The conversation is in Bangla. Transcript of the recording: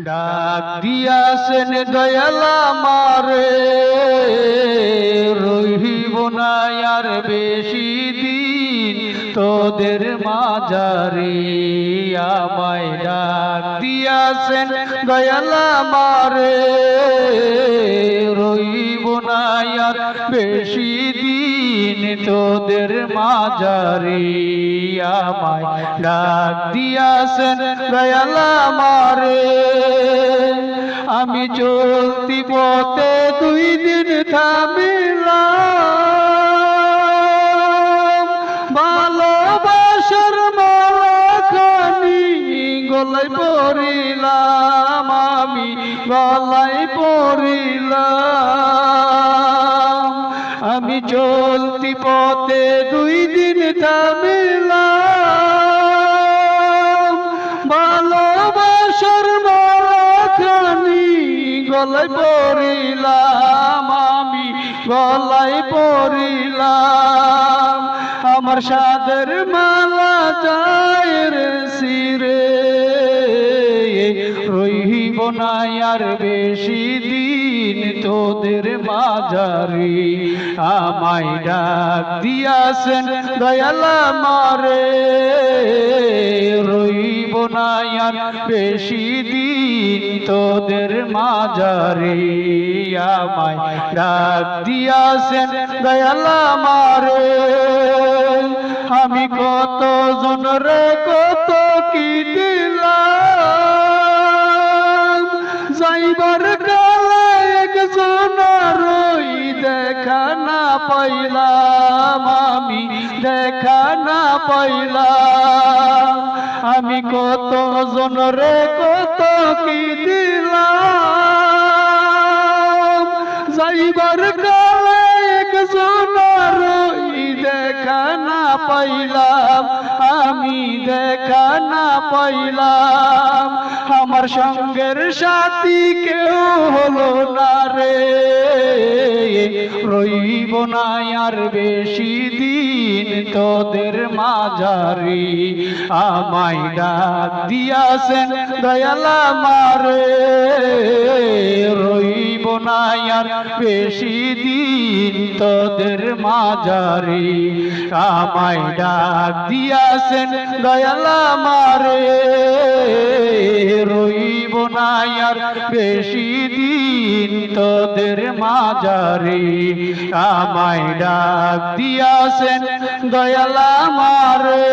ডাক দিয়াছেন দয়ালা মারে রহিব না আর বেশি দিন তোদের মাজারে আমায় ডাক দিয়াছেন দয়ালা মারে রহিব না আর বেশি দিন তোদের মাজারে আমায় ডাক দিয়াছেন, দয়ালা মারে আমি চলতি পথে দুই দিন থামিলাম। ভালোবাসার মাখানি গলাই পড়িলাম, আমি গলাই পড়িলাম। আমি চলতি পথে দুই দিন থামিলাম। ভালোবাসার মাখানি গলাই পড়িলাম, আমি গলাই পড়িলাম। আমার সাদের মালা যায় রে সিরে রহিব না আর বেশি দিন। তোদের মাঝারি আমায় ডাক দিয়াছেন, দয়ালা মারে রইব না বেশি দিন তোদের মাঝারি আমায় ডাক দিয়াছেন, দয়ালা মারে আমি কত জনরে কত কি দিলাম? যাইবার না পাইলাম, আমি দেখা না পাইলাম। আমি কত জনরে কত কি দিলাম? যাইবার কালে একজন দেখা না পাইলাম, আমি দেখা না পাইলাম। আমার সঙ্গের সাথী কেউ হলো না রে। রইব না আর বেশি দিন তোদের মাঝারি। আমায় ডাক দিয়াছেন, দয়ালা মারে রইব না আর বেশি দিন তোদের মাঝারি। আমায় ডাক দিয়াছেন, দয়ালা মারে রইব না আর বেশি দিন তোদের মাজারে আমায় ডাক দিয়াছেন দয়ালা মারে